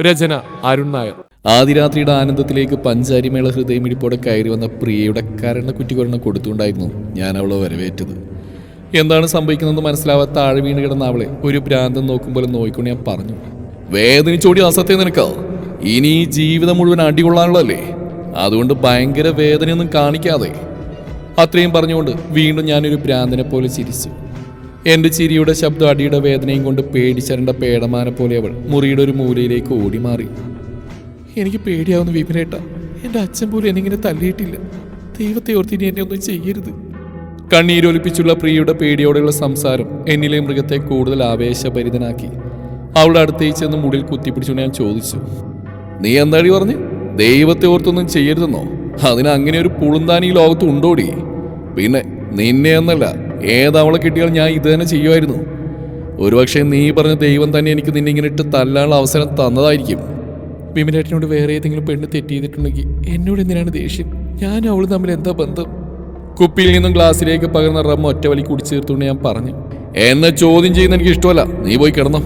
രചന അരുൺ നായർ. ആദിരാത്രിയുടെ ആനന്ദത്തിലേക്ക് പഞ്ചാരിമേള ഹൃദയമിടിപ്പോടെ കയറി വന്ന പ്രിയയുടെ കരണ കുറ്റികൊരണം കൊടുത്തുണ്ടായിരുന്നു ഞാൻ അവളെ വരവേറ്റത്. എന്താണ് സംഭവിക്കുന്നതെന്ന് മനസ്സിലാവാത്ത താഴെ വീണ് കിടന്ന അവളെ ഒരു ഭ്രാന്തം നോക്കുമ്പോൾ നോയിക്കൊണ്ട് ഞാൻ പറഞ്ഞു. വേദനിച്ചോടി അസത്യം നിനക്ക. ഇനി ജീവിതം മുഴുവൻ അടികൊള്ളാനുള്ളതല്ലേ? അതുകൊണ്ട് ഭയങ്കര വേദനയൊന്നും കാണിക്കാതെ. അത്രയും പറഞ്ഞുകൊണ്ട് വീണ്ടും ഞാനൊരു ഭ്രാന്തനെ പോലെ ചിരിച്ചു. എന്റെ ചിരിയുടെ ശബ്ദം അടിയുടെ വേദനയും കൊണ്ട് പേടിച്ചരണ്ട പേടമാനെ പോലെ അവൾ മുറിയുടെ ഒരു മൂലയിലേക്ക് ഓടി മാറി എനിക്ക് പേടിയാവുന്ന വിപിനേട്ട. എന്റെ അച്ഛൻ പോലും എന്നിങ്ങനെ തല്ലിയിട്ടില്ല. ദൈവത്തെ ഓർത്ത് എന്നെ ഒന്നും ചെയ്യരുത്. കണ്ണീരൊലിപ്പിച്ചുള്ള പ്രിയയുടെ പേടിയോടെയുള്ള സംസാരം എന്നിലെ മൃഗത്തെ കൂടുതൽ ആവേശഭരിതനാക്കി. അവളുടെ അടുത്തേക്ക് ചെന്ന് മുടിയിൽ കുത്തിപ്പിടിച്ചുകൊണ്ട് ഞാൻ ചോദിച്ചു നീ എന്താടി പറഞ്ഞു? ദൈവത്തെ ഓർത്തൊന്നും ചെയ്യരുതെന്നോ? അതിന് അങ്ങനെ ഒരു പുളുന്താനി ലോകത്ത് ഉണ്ടോടി? പിന്നെ നിന്നെ എന്നല്ല ഏതവളെ കിട്ടിയാൽ ഞാൻ ഇത് തന്നെ ചെയ്യുമായിരുന്നു. ഒരുപക്ഷെ നീ പറഞ്ഞ ദൈവം തന്നെ എനിക്ക് നിന്നെ ഇങ്ങനെ ഇട്ട് തല്ലാനുള്ള അവസരം തന്നതായിരിക്കും. വിമലേട്ടനോട് വേറെ ഏതെങ്കിലും പെണ്ണ് തെറ്റ് ചെയ്തിട്ടുണ്ടെങ്കിൽ എന്നോട് എന്തിനാണ് ദേഷ്യം? ഞാനും അവളും തമ്മിൽ എന്താ ബന്ധം? കുപ്പിയിൽ നിന്നും ഗ്ലാസ്സിലേക്ക് പകർന്ന റമ്മ ഒറ്റ വലി കുടിച്ചു തീർത്തുകൊണ്ട് ഞാൻ പറഞ്ഞു എന്നെ ചോദ്യം ചെയ്യുന്ന എനിക്ക് ഇഷ്ടമല്ല. നീ പോയി കിടന്നോ.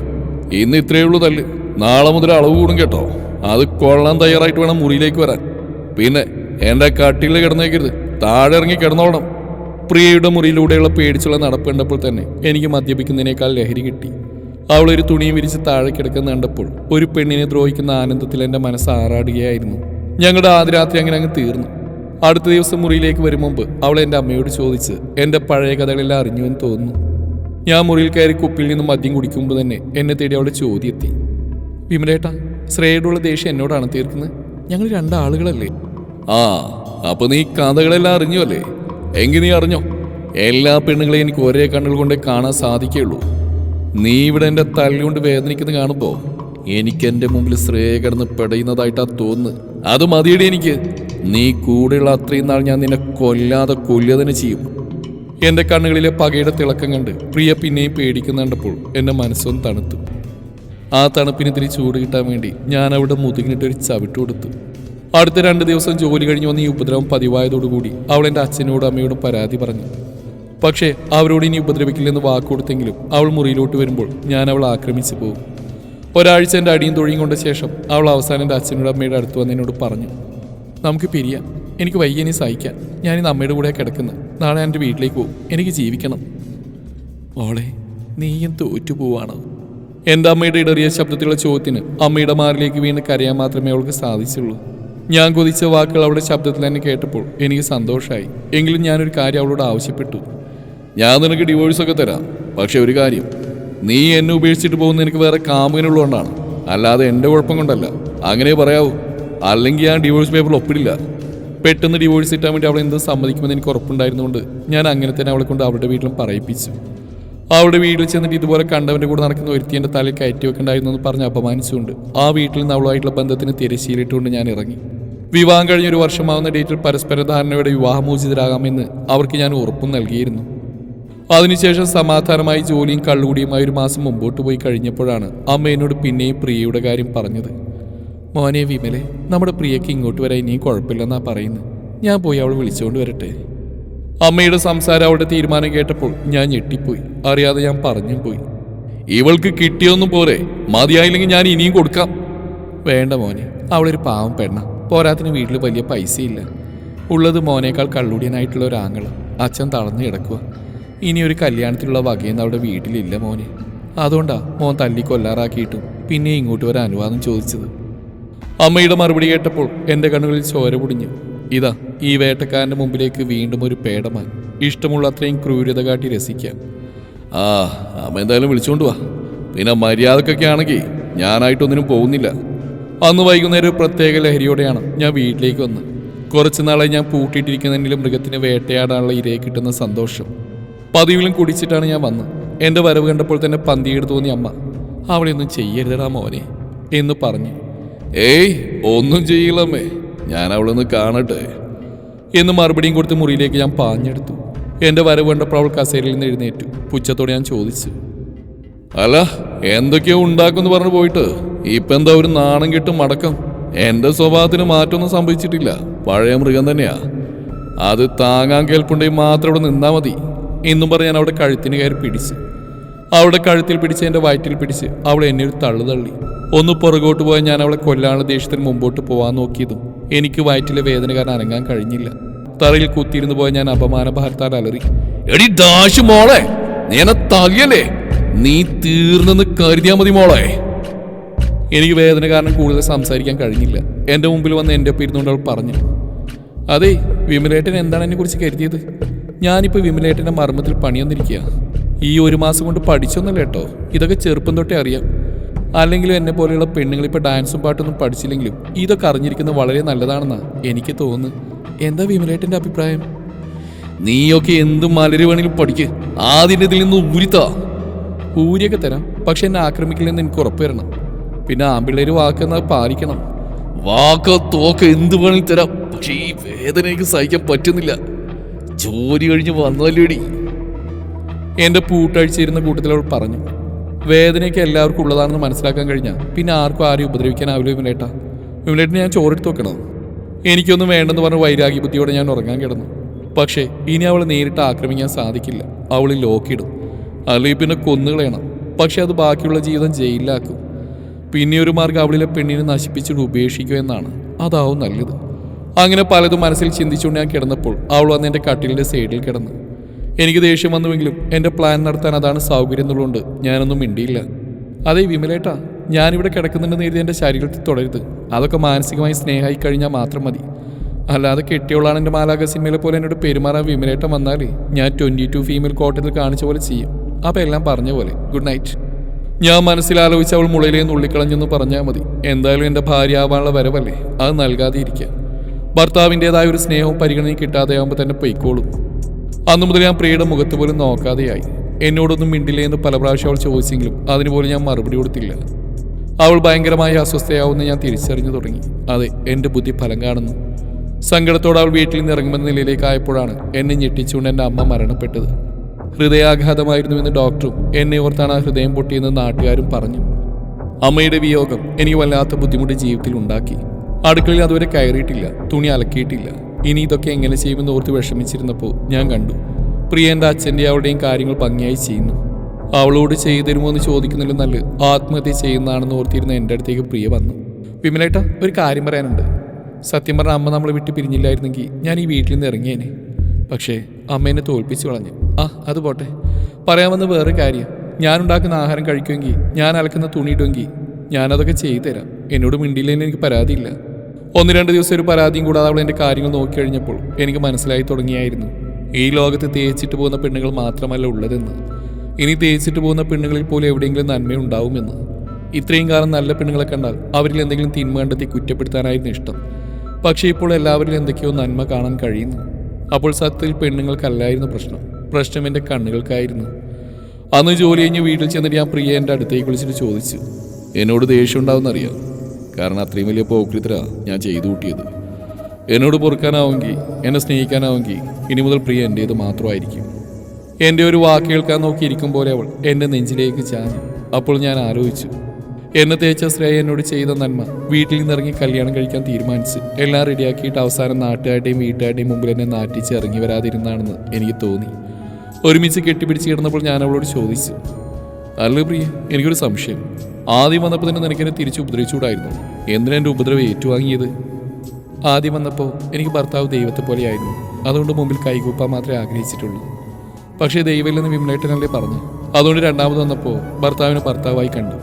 ഇന്ന് ഇത്രയേ ഉള്ളൂ തല്ല്. നാളെ മുതൽ അളവ് കൂടും കേട്ടോ. അത് കൊള്ളാൻ തയ്യാറായിട്ട് വേണം മുറിയിലേക്ക് വരാൻ. പിന്നെ എന്റെ കട്ടിലിൽ കിടന്നേക്കരുത്. താഴെ ഇറങ്ങി കിടന്നോളണം. പ്രിയയുടെ മുറിയിലൂടെയുള്ള പേടിച്ചുള്ള നടപ്പ് കണ്ടപ്പോൾ തന്നെ എനിക്ക് മദ്യപിക്കുന്നതിനേക്കാൾ ലഹരി കിട്ടി. അവളൊരു തുണിയും വിരിച്ച് താഴെ കിടക്കുന്ന കണ്ടപ്പോൾ ഒരു പെണ്ണിനെ ദ്രോഹിക്കുന്ന ആനന്ദത്തിൽ എന്റെ മനസ്സ് ആറാടുകയായിരുന്നു. ഞങ്ങളുടെ ആദ്യ രാത്രി അങ്ങനെ അങ്ങ് തീർന്നു. അടുത്ത ദിവസം മുറിയിലേക്ക് വരും മുമ്പ് അവൾ എന്റെ അമ്മയോട് ചോദിച്ച് എന്റെ പഴയ കഥകളെല്ലാം അറിഞ്ഞുവെന്ന് തോന്നുന്നു. ഞാൻ മുറിയിൽ കയറി കുപ്പിയിൽ നിന്ന് മദ്യം കുടിക്കുമ്പോൾ തന്നെ എന്നെ തേടി അവളുടെ ചോദ്യം എത്തി. വിമലേട്ടാ ശ്രേയോടുള്ള ദേഷ്യം എന്നോടാണ് തീർക്കുന്നത്? ഞങ്ങൾ രണ്ടാളുകളല്ലേ ആ അപ്പൊ നീ കഥകളെല്ലാം അറിഞ്ഞു അല്ലേ? എങ്കിൽ അറിഞ്ഞോ എല്ലാ പെണ്ണുങ്ങളെയും എനിക്ക് ഒരേ കണ്ണുകൾ കൊണ്ടേ കാണാൻ സാധിക്കുള്ളൂ നീ ഇവിടെ എന്റെ തല്ലുകൊണ്ട് വേദനിക്കുന്നത് കാണുമ്പോൾ എനിക്ക് എന്റെ മുമ്പിൽ ശ്രേയ കിടന്ന് പെടയുന്നതായിട്ടാ തോന്നുന്നത്. അത് മതിയടി എനിക്ക്. നീ കൂടെയുള്ള അത്രയും നാൾ ഞാൻ നിന്നെ കൊല്ലാതെ കൊല്ലുക തന്നെ ചെയ്യും. എന്റെ കണ്ണുകളിലെ പകയുടെ തിളക്കം കണ്ട് പ്രിയ പിന്നെയും പേടിക്കുന്നുണ്ടപ്പോൾ എന്റെ മനസ്സൊന്ന് തണുത്തു. ആ തണുപ്പിന് ഇത്തിരി ചൂട് കിട്ടാൻ വേണ്ടി ഞാൻ അവിടെ മുതുകിനിട്ട് ഒരു ചവിട്ട് കൊടുത്തു. അടുത്ത രണ്ട് ദിവസം ജോലി കഴിഞ്ഞ് വന്ന് ഈ ഉപദ്രവം പതിവായതോടുകൂടി അവൾ എന്റെ അച്ഛനോടും അമ്മയോടും പരാതി പറഞ്ഞു. പക്ഷേ അവരോട് ഇനി ഉപദ്രവിക്കില്ലെന്ന് വാക്കുകൊടുത്തെങ്കിലും അവൾ മുറിയിലോട്ട് വരുമ്പോൾ ഞാൻ അവൾ ആക്രമിച്ചു പോകും. ഒരാഴ്ച എന്റെ അടിയും തൊഴിയും കൊണ്ട ശേഷം അവൾ അവസാനം എന്റെ അച്ഛനോടും അമ്മയുടെ അടുത്ത് വന്ന് എന്നോട് പറഞ്ഞു നമുക്ക് പിരിയാം. എനിക്ക് വയ്യ ഇനി സഹിക്കാൻ. ഞാനിന്ന് അമ്മയുടെ കൂടെ കിടക്കുന്നത് നാളെ എന്റെ വീട്ടിലേക്ക് പോകും. എനിക്ക് ജീവിക്കണം. ഓളെ നീയും തോറ്റു പോവാണ്. എന്റെ അമ്മയുടെ ഇടറിയ ശബ്ദത്തിലുള്ള ചോദ്യത്തിന് അമ്മയുടെ മാറിലേക്ക് വീണ് കരയാൻ മാത്രമേ അവൾക്ക് സാധിച്ചുള്ളൂ. ഞാൻ കൊതിച്ച വാക്കുകൾ അവളുടെ ശബ്ദത്തിൽ തന്നെ കേട്ടപ്പോൾ എനിക്ക് സന്തോഷമായി എങ്കിലും ഞാനൊരു കാര്യം അവളോട് ആവശ്യപ്പെട്ടു. ഞാൻ നിനക്ക് ഡിവോഴ്സൊക്കെ തരാം. പക്ഷെ ഒരു കാര്യം നീ എന്നെ ഉപേക്ഷിച്ചിട്ട് പോകുന്ന എനിക്ക് വേറെ കാമുകനുള്ളതുകൊണ്ടാണ്. അല്ലാതെ എന്റെ കുഴപ്പം കൊണ്ടല്ല. അങ്ങനെ പറയാവൂ. അല്ലെങ്കിൽ ഞാൻ ഡിവോഴ്സ് പേപ്പർ ഒപ്പിടില്ല. പെട്ടെന്ന് ഡിവോഴ്സ് കിട്ടാൻ വേണ്ടി അവളെ എന്ത് സമ്മതിക്കുമെന്ന് എനിക്ക് ഉറപ്പുണ്ടായിരുന്നുകൊണ്ട് ഞാൻ അങ്ങനെ തന്നെ അവളെ കൊണ്ട് അവളുടെ വീട്ടിലും പറയിപ്പിച്ചു. അവളുടെ വീട്ടിൽ ചെന്നിട്ട് ഇതുപോലെ കണ്ടവന്റെ കൂടെ നടക്കുന്ന ഒരുത്തി എന്റെ തലയിൽ കയറ്റി വെക്കണ്ടായിരുന്നു എന്ന് പറഞ്ഞ് അപമാനിച്ചുകൊണ്ട് ആ വീട്ടിൽ നിന്ന് അവളുമായിട്ടുള്ള ബന്ധത്തിന് തിരശ്ശീലിട്ടുകൊണ്ട് ഞാൻ ഇറങ്ങി. വിവാഹം കഴിഞ്ഞ ഒരു വർഷമാവുന്ന ഡേറ്റിൽ പരസ്പര ധാരണയോടെ വിവാഹമോചിതരാകാമെന്ന് അവർക്ക് ഞാൻ ഉറപ്പും നൽകിയിരുന്നു. അതിനുശേഷം സമാധാനമായി ജോലിയും കള്ളുകൂടിയുമായി ഒരു മാസം മുമ്പോട്ട് പോയി കഴിഞ്ഞപ്പോഴാണ് അമ്മ എന്നോട് പിന്നെയും പ്രിയയുടെ കാര്യം പറഞ്ഞത്. മോനെ വിമലെ നമ്മുടെ പ്രിയയ്ക്ക് ഇങ്ങോട്ട് വരാൻ ഇനിയും കുഴപ്പമില്ലെന്നാ പറയുന്നത്. ഞാൻ പോയി അവൾ വിളിച്ചുകൊണ്ട് വരട്ടെ. അമ്മയുടെ സംസാരം അവളുടെ തീരുമാനം കേട്ടപ്പോൾ ഞാൻ ഞെട്ടിപ്പോയി. അറിയാതെ ഞാൻ പറഞ്ഞും പോയി. ഇവൾക്ക് കിട്ടിയൊന്നും പോരെ. മതിയായില്ലെങ്കിൽ ഞാൻ ഇനിയും കൊടുക്കാം. വേണ്ട മോനെ അവളൊരു പാവം പെണ്ണ. പോരാത്തിന് വീട്ടിൽ വലിയ പൈസയില്ല. ഉള്ളത് മോനേക്കാൾ കള്ളുടിയനായിട്ടുള്ള ഒരു അച്ഛൻ തളർന്നു കിടക്കുക ഇനി ഒരു കല്യാണത്തിലുള്ള വകയെന്ന് അവിടെ വീട്ടിലില്ല മോനെ. അതുകൊണ്ടാ മോൻ തല്ലി കൊല്ലാറാക്കിയിട്ടും പിന്നെ ഇങ്ങോട്ട് വരാൻ അനുവാദം ചോദിച്ചത്. അമ്മയുടെ മറുപടി കേട്ടപ്പോൾ എന്റെ കണ്ണുകളിൽ ചോര പൊടിഞ്ഞു. ഇതാ ഈ വേട്ടക്കാരന്റെ മുമ്പിലേക്ക് വീണ്ടും ഒരു പേടമാൻ. ഇഷ്ടമുള്ള അത്രയും ക്രൂരത കാട്ടി രസിക്കാം. ആ അമ്മ എന്തായാലും വിളിച്ചോണ്ട് വാ. പിന്നെ മര്യാദക്കൊക്കെ ആണെങ്കിൽ ഞാനായിട്ടൊന്നിനും പോകുന്നില്ല. അന്ന് വൈകുന്നേരം ഒരു പ്രത്യേക ലഹരിയോടെയാണ് ഞാൻ വീട്ടിലേക്ക് വന്ന് കുറച്ച് നാളായി ഞാൻ പൂട്ടിയിട്ടിരിക്കുന്നതിലും മൃഗത്തിന് വേട്ടയാടാനുള്ള ഇരയെ കിട്ടുന്ന സന്തോഷം. പതിവിലും കുടിച്ചിട്ടാണ് ഞാൻ വന്നത്. എന്റെ വരവ് കണ്ടപ്പോൾ തന്നെ പന്തിയെടു തോന്നി അമ്മ അവളെയൊന്നും ചെയ്യരുതടാ മോനെ എന്ന് പറഞ്ഞു. ഏയ് ഒന്നും ചെയ്യില്ലമ്മേ ഞാൻ അവളൊന്ന് കാണട്ടെ എന്ന് മറുപടിയും കൊടുത്ത് മുറിയിലേക്ക് ഞാൻ പാഞ്ഞെടുത്തു. എന്റെ വരവ് കണ്ടപ്പോൾ അവൾ കസേരയിൽ നിന്ന് എഴുന്നേറ്റു. പുച്ഛത്തോടെ ഞാൻ ചോദിച്ചു അല്ല എന്തൊക്കെയോ ഉണ്ടാക്കുമെന്ന് പറഞ്ഞു പോയിട്ട്. ഇപ്പൊ എന്താ ഒരു നാണം കിട്ടും മടക്കം? എന്റെ സ്വഭാവത്തിന് മാറ്റമൊന്നും സംഭവിച്ചിട്ടില്ല. പഴയ മൃഗം തന്നെയാ. അത് താങ്ങാൻ കേൾപ്പുണ്ടെങ്കിൽ മാത്രം ഇവിടെ നിന്നാ മതി. എന്നും പറഞ്ഞ് ഞാൻ അവിടെ കഴുത്തിന് കയറി പിടിച്ച്. അവിടെ കഴുത്തിൽ പിടിച്ച് എന്റെ വയറ്റിൽ പിടിച്ച് അവൾ എന്നെ ഒരു തള്ളു തള്ളി. ഒന്ന് പുറകോട്ട് പോയാൽ ഞാൻ അവളെ കൊല്ലാനുള്ള ദേഷ്യത്തിന് മുമ്പോട്ട് പോവാൻ നോക്കിയതും എനിക്ക് വയറ്റിലെ വേദന കാരണം അനങ്ങാൻ കഴിഞ്ഞില്ല. തറയിൽ കുത്തിയിരുന്നു പോയ ഞാൻ അപമാന ഭാരത്താൽ അലറി എടി ദാശു മോളെ നീ എന്നെ നീ തീർന്നെന്ന് കരുതിയാ മതി മോളെ. എനിക്ക് വേദന കാരണം കൂടുതൽ സംസാരിക്കാൻ കഴിഞ്ഞില്ല. എന്റെ മുമ്പിൽ വന്ന് എന്റെ ഒപ്പം ഇരുന്നുകൊണ്ട് അവൾ പറഞ്ഞു. അതെ വിമലേട്ടൻ എന്താണ് എന്നെ കുറിച്ച് കരുതിയത്? ഞാനിപ്പോൾ വിമലേട്ടന്റെ മർമ്മത്തിൽ പണിയൊന്നിരിക്കുക ഈ ഒരു മാസം കൊണ്ട് പഠിച്ചൊന്നല്ല കേട്ടോ. ഇതൊക്കെ ചെറുപ്പം തൊട്ടേ അറിയാം. അല്ലെങ്കിലും എന്നെ പോലെയുള്ള പെണ്ണുങ്ങൾ ഇപ്പോൾ ഡാൻസും പാട്ടൊന്നും പഠിച്ചില്ലെങ്കിലും ഇതൊക്കെ അറിഞ്ഞിരിക്കുന്നത് വളരെ നല്ലതാണെന്നാണ് എനിക്ക് തോന്നുന്നു എന്താ വിമലേട്ടന്റെ അഭിപ്രായം? നീയൊക്കെ എന്തും മലര് വേണമെങ്കിലും പഠിക്ക്. ആദ്യം ഇതിൽ നിന്ന് ഊരിത്താ ഊരിയൊക്കെ തരാം. പക്ഷെ എന്നെ ആക്രമിക്കില്ലെന്ന് എനിക്ക് ഉറപ്പ് വരണം പിന്നെ ആമ്പിള്ളേര് വാക്കെന്നത് പാലിക്കണം. വാക്ക് തോക്കോ എന്ത് വേണമെങ്കിൽ തരാം. പക്ഷെ ഈ വേദന എനിക്ക് സഹിക്കാൻ പറ്റുന്നില്ല. ജോലി കഴിഞ്ഞ് വന്നല്ലേടി. എന്റെ പൂട്ടഴിച്ചിരുന്ന കൂട്ടത്തിൽ അവൾ പറഞ്ഞു. വേദനയൊക്കെ എല്ലാവർക്കും ഉള്ളതാണെന്ന് മനസ്സിലാക്കാൻ കഴിഞ്ഞാൽ പിന്നെ ആർക്കും ആരെയും ഉപദ്രവിക്കാനാവില്ല വിമലേട്ടാ. വിമലേട്ടിന് ഞാൻ ചോറെടുത്ത് വെക്കണം. എനിക്കൊന്നും വേണ്ടെന്ന് പറഞ്ഞ വൈരാഗ്യ ബുദ്ധിയോടെ ഞാൻ ഉറങ്ങാൻ കിടന്നു. പക്ഷേ ഇനി അവളെ നേരിട്ട് ആക്രമിക്കാൻ സാധിക്കില്ല. അവൾ ലോക്കിടും. പിന്നെ കൊന്നുകളയണം. പക്ഷെ അത് ബാക്കിയുള്ള ജീവിതം ജയിലിലാക്കും. പിന്നെ ഒരു മാർഗം അവളിലെ പെണ്ണിനെ നശിപ്പിച്ചിട്ട് ഉപേക്ഷിക്കുക എന്നാണ്. അതാവും നല്ലത്. അങ്ങനെ പലതും മനസ്സിൽ ചിന്തിച്ചുകൊണ്ട് ഞാൻ കിടന്നപ്പോൾ അവൾ വന്ന് എന്റെ കട്ടിലിന്റെ സൈഡിൽ കിടന്നു. എനിക്ക് ദേഷ്യം വന്നുവെങ്കിലും എന്റെ പ്ലാൻ നടത്താൻ അതാണ് സൗകര്യം എന്നുള്ളതുകൊണ്ട് ഞാനൊന്നും മിണ്ടിയില്ല. അതേ വിമലേട്ടാ ഞാനിവിടെ കിടക്കുന്നുണ്ടെന്ന് എഴുതി എന്റെ ശരീരത്തിൽ തുടരുത്. അതൊക്കെ മാനസികമായി സ്നേഹമായി കഴിഞ്ഞാൽ മാത്രം മതി. അല്ലാതെ കെട്ടിയോളാണ് എന്റെ മാലാക സിനിമയിലെ പോലെ എന്നോട് പെരുമാറാൻ വിമലേട്ടം വന്നാൽ ഞാൻ ട്വന്റി ടു ഫീമെയിൽ കോട്ടത്തിൽ കാണിച്ച പോലെ ചെയ്യും. അപ്പം എല്ലാം പറഞ്ഞ പോലെ. ഗുഡ് നൈറ്റ് ഞാൻ മനസ്സിലാലോചിച്ച് അവൾ മുളയിലേ നുള്ളിക്കളഞ്ഞെന്ന് പറഞ്ഞാൽ മതി. എന്തായാലും എന്റെ ഭാര്യ ആവാനുള്ള വരവല്ലേ? അത് നൽകാതെ ഇരിക്കാം ഭർത്താവിന്റെതായ ഒരു സ്നേഹവും പരിഗണനയും കിട്ടാതെയാകുമ്പോൾ തന്നെ പൊയ്ക്കോളും. അന്നു മുതൽ ഞാൻ പ്രിയയുടെ മുഖത്ത് പോലും നോക്കാതെയായി. എന്നോടൊന്നും മിണ്ടില്ലേ എന്ന് പല പ്രാവശ്യം അവൾ ചോദിച്ചെങ്കിലും അതിനുപോലും ഞാൻ മറുപടി കൊടുത്തില്ല. അവൾ ഭയങ്കരമായ അസ്വസ്ഥയാവുമെന്ന് ഞാൻ തിരിച്ചറിഞ്ഞു തുടങ്ങി. അതെ എന്റെ ബുദ്ധി ഫലം കാണുന്നു സങ്കടത്തോടെ അവൾ വീട്ടിൽ നിന്ന് ഇറങ്ങുമെന്ന നിലയിലേക്കായപ്പോഴാണ് എന്നെ ഞെട്ടിച്ചുകൊണ്ട് എന്റെ അമ്മ മരണപ്പെട്ടത്. ഹൃദയാഘാതമായിരുന്നുവെന്ന് ഡോക്ടറും എന്നെ ഓർത്താണ് ആ ഹൃദയം പൊട്ടിയെന്ന് നാട്ടുകാരും പറഞ്ഞു. അമ്മയുടെ വിയോഗം എനിക്ക് വല്ലാത്ത ബുദ്ധിമുട്ട് ജീവിതത്തിൽ ഉണ്ടാക്കി. അടുക്കളയിൽ അതുവരെ കയറിയിട്ടില്ല തുണി അലക്കിയിട്ടില്ല. ഇനി ഇതൊക്കെ എങ്ങനെ ചെയ്യുമെന്ന് ഓർത്ത് വിഷമിച്ചിരുന്നപ്പോൾ ഞാൻ കണ്ടു. പ്രിയ എന്റെ അച്ഛന്റെ അവളുടെയും കാര്യങ്ങൾ ഭംഗിയായി ചെയ്യുന്നു. അവളോട് ചെയ്തു തരുമോ എന്ന് ചോദിക്കുന്നതിലും നല്ല ആത്മഹത്യ ചെയ്യുന്നതാണെന്ന് ഓർത്തിരുന്ന എന്റെ അടുത്തേക്ക് പ്രിയ വന്നു. വിമലേട്ട ഒരു കാര്യം പറയാനുണ്ട്. സത്യം പറഞ്ഞ അമ്മ നമ്മളെ വിട്ട് പിരിഞ്ഞില്ലായിരുന്നെങ്കിൽ ഞാൻ ഈ വീട്ടിൽ നിന്ന് ഇറങ്ങിയേനെ. പക്ഷേ അമ്മ എന്നെ തോൽപ്പിച്ചു കളഞ്ഞു. ആ അത് പോട്ടെ. പറയാമെന്ന് വേറെ കാര്യം. ഞാൻ ഉണ്ടാക്കുന്ന ആഹാരം കഴിക്കുമെങ്കിൽ ഞാൻ അലക്കുന്ന തുണി ഇടുമെങ്കിൽ ഞാനതൊക്കെ ചെയ്തു തരാം. എന്നോട് മിണ്ടിയില്ലെങ്കിൽ എനിക്ക് പരാതിയില്ല. ഒന്ന് രണ്ട് ദിവസം ഒരു പരാതിയും കൂടാതെ അവൾ എന്റെ കാര്യങ്ങൾ നോക്കി കഴിഞ്ഞപ്പോൾ എനിക്ക് മനസ്സിലായി തുടങ്ങിയായിരുന്നു. ഈ ലോകത്ത് തേച്ചിട്ട് പോകുന്ന പെണ്ണുകൾ മാത്രമല്ല ഉള്ളതെന്ന്. ഇനി തേച്ചിട്ട് പോകുന്ന പെണ്ണുങ്ങളിൽ പോലും എവിടെയെങ്കിലും നന്മയുണ്ടാവുമെന്ന് ഇത്രയും കാലം നല്ല പെണ്ണുങ്ങളെ കണ്ടാൽ അവരിൽ എന്തെങ്കിലും തിന്മ കണ്ടെത്തി കുറ്റപ്പെടുത്താനായിരുന്നു ഇഷ്ടം. പക്ഷേ ഇപ്പോൾ എല്ലാവരിലും എന്തൊക്കെയോ നന്മ കാണാൻ കഴിയുന്നു. അപ്പോൾ സത്യത്തിൽ പെണ്ണുങ്ങൾക്കല്ലായിരുന്നു പ്രശ്നം. പ്രശ്നം എന്റെ കണ്ണുകൾക്കായിരുന്നു. അന്ന് ജോലി കഴിഞ്ഞ് വീട്ടിൽ ചെന്നിട്ട് ഞാൻ പ്രിയ എന്റെ അടുത്തേക്ക് വിളിച്ചിട്ട് ചോദിച്ചു എന്നോട് ദേഷ്യം ഉണ്ടാവുമെന്നറിയാം? കാരണം അത്രയും വലിയ പോക്രിത്ര ഞാൻ ചെയ്തു കൂട്ടിയത്. എന്നോട് പൊറുക്കാനാവുമെങ്കിൽ എന്നെ സ്നേഹിക്കാനാവുമെങ്കിൽ ഇനി മുതൽ പ്രിയ എന്റേത് മാത്രമായിരിക്കും. എന്റെ ഒരു വാക്ക് കേൾക്കാൻ നോക്കിയിരിക്കും പോലെ അവൾ എന്റെ നെഞ്ചിലേക്ക് ചാഞ്ഞു. അപ്പോൾ ഞാൻ ആലോചിച്ചു എന്നെ തേച്ച ശ്രേയ എന്നോട് ചെയ്ത നന്മ വീട്ടിൽ നിന്നിറങ്ങി കല്യാണം കഴിക്കാൻ തീരുമാനിച്ച് എല്ലാം റെഡിയാക്കിയിട്ട് അവസാനം നാട്ടുകാരുടെയും വീട്ടുകാരുടെയും മുമ്പിൽ എന്നെ നാട്ടിച്ച് ഇറങ്ങി വരാതിരുന്നാണെന്ന് എനിക്ക് തോന്നി. ഒരുമിച്ച് കെട്ടിപ്പിടിച്ച് കിടന്നപ്പോൾ ഞാൻ അവളോട് ചോദിച്ചു അല്ല പ്രിയ എനിക്കൊരു സംശയം. ആദ്യം വന്നപ്പോൾ തന്നെ നിനക്കെന്നെ തിരിച്ച് ഉപദ്രവിച്ചുകൂടായിരുന്നു? എന്തിനാ എന്റെ ഉപദ്രവം ഏറ്റുവാങ്ങിയത്? ആദ്യം വന്നപ്പോൾ എനിക്ക് ഭർത്താവ് ദൈവത്തെ പോലെയായിരുന്നു. അതുകൊണ്ട് മുമ്പിൽ കൈകൂപ്പാൻ മാത്രമേ ആഗ്രഹിച്ചിട്ടുള്ളൂ. പക്ഷേ ദൈവമില്ലെന്ന് വിമലേട്ടനല്ലേ പറഞ്ഞു. അതുകൊണ്ട് രണ്ടാമത് വന്നപ്പോൾ ഭർത്താവിനെ ഭർത്താവായി കണ്ടു.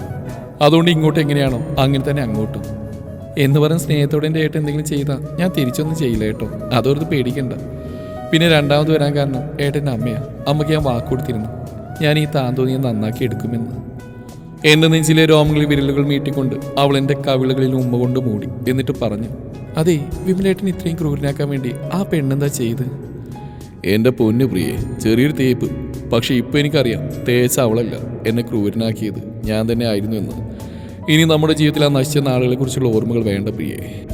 അതുകൊണ്ട് ഇങ്ങോട്ട് എങ്ങനെയാണോ അങ്ങനെ തന്നെ അങ്ങോട്ടും. എന്ന് പറഞ്ഞ് സ്നേഹത്തോടെ എന്റെ ഏട്ടൻ എന്തെങ്കിലും ചെയ്താൽ ഞാൻ തിരിച്ചൊന്നും ചെയ്യില്ല കേട്ടോ. അതോർത്ത് പേടിക്കണ്ട. പിന്നെ രണ്ടാമത് വരാൻ കാരണം ഏട്ടന്റെ അമ്മയാ. അമ്മയ്ക്ക് ഞാൻ വാക്ക് കൊടുത്തിരുന്നു. ഞാൻ ഈ താന്തോന്നിയെ നന്നാക്കി എടുക്കുമെന്ന്. എന്റെ നെഞ്ചിലെ രോമങ്ങളിൽ വിരലുകൾ മീട്ടിക്കൊണ്ട് അവൾ എന്റെ കവിളുകളിൽ ഉമ്മ കൊണ്ട് മൂടി എന്നിട്ട് പറഞ്ഞു അതെ വിമലേട്ടൻ ഇത്രയും ക്രൂരനാക്കാൻ വേണ്ടി ആ പെണ്ണെന്താ ചെയ്ത്? എന്റെ പൊന്നു പ്രിയെ ചെറിയൊരു തേപ്പ്. പക്ഷെ ഇപ്പൊ എനിക്കറിയാം തേച്ച അവളല്ല എന്നെ ക്രൂരനാക്കിയത്. ഞാൻ തന്നെ ആയിരുന്നു എന്ന്. ഇനി നമ്മുടെ ജീവിതത്തിൽ ആ നശിച്ച നാളുകളെ കുറിച്ചുള്ള ഓർമ്മകൾ വേണ്ട പ്രിയേ.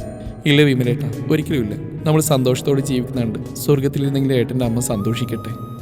ഇല്ല വിമലേട്ട ഒരിക്കലും ഇല്ല. നമ്മൾ സന്തോഷത്തോടെ ജീവിക്കുന്നുണ്ട്. സ്വർഗത്തിൽ ഇരുന്നെങ്കിലും ഏട്ടന്റെ അമ്മ സന്തോഷിക്കട്ടെ.